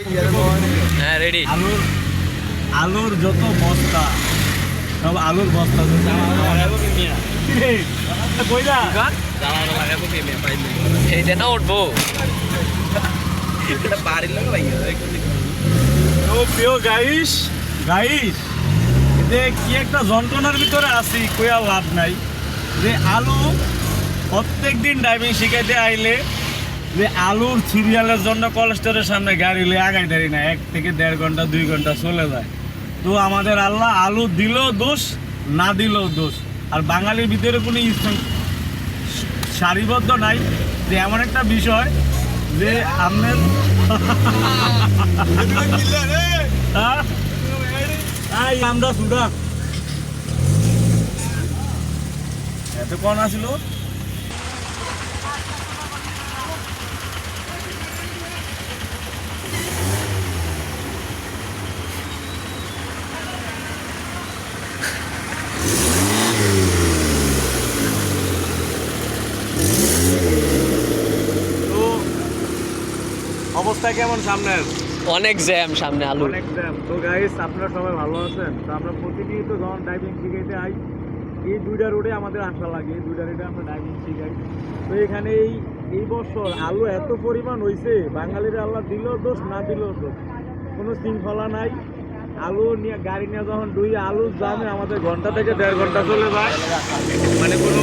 হ্যাঁ রেডি আলুর আলুর যত বস্তা সব আলুর বস্তা কইরা এইটা না উঠবো। ও প্রিয় গাইস গাইস যে কি একটা যন্ত্রণার ভিতরে আছি কইয়া লাভ নাই। যে আলু প্রত্যেক দিন ড্রাইভিং শিখাইতে আইলে যে আলুর সিরিয়ালের জন্য কলেস্টোরের সামনে গাড়ি লিয়ে আগাই দাঁড়ি না, এক থেকে দেড় ঘণ্টা, দুই ঘণ্টা চলে যায়। তো আমাদের আল্লাহ আলু দিলেও দোষ, না দিলেও দোষ। আর বাঙালির ভিতরে কোনো সারিবদ্ধ নাই। যে এমন একটা বিষয় যে আপনার হ্যাঁ? আমরা সুদা এত কোন আসিল? অবস্থা কেমন সামনের? অনেক জ্যাম সামনে আলু। অনেক জ্যাম। তো গাইস আপনারা সবাই ভালো আছেন? তো আমরা প্রতিনিয়ত যখন ড্রাইভিং শিখাইতে আই এই দুইটা রোডে আমাদের আসা লাগে। এই দুইটা রোডে আমরা ড্রাইভিং শিখাই। তো এখানে এই এই বছর আলু এত পরিমাণ হইছে বাঙালির আল্লাহ দিলেও দোষ না দিলেও দোষ। কোনো শৃঙ্খলা নাই। আলু নিয়ে গাড়ি নিয়ে যখন দুই আলু দামে আমাদের ঘণ্টা থেকে দেড় ঘণ্টা চলে যায়। মানে কোনো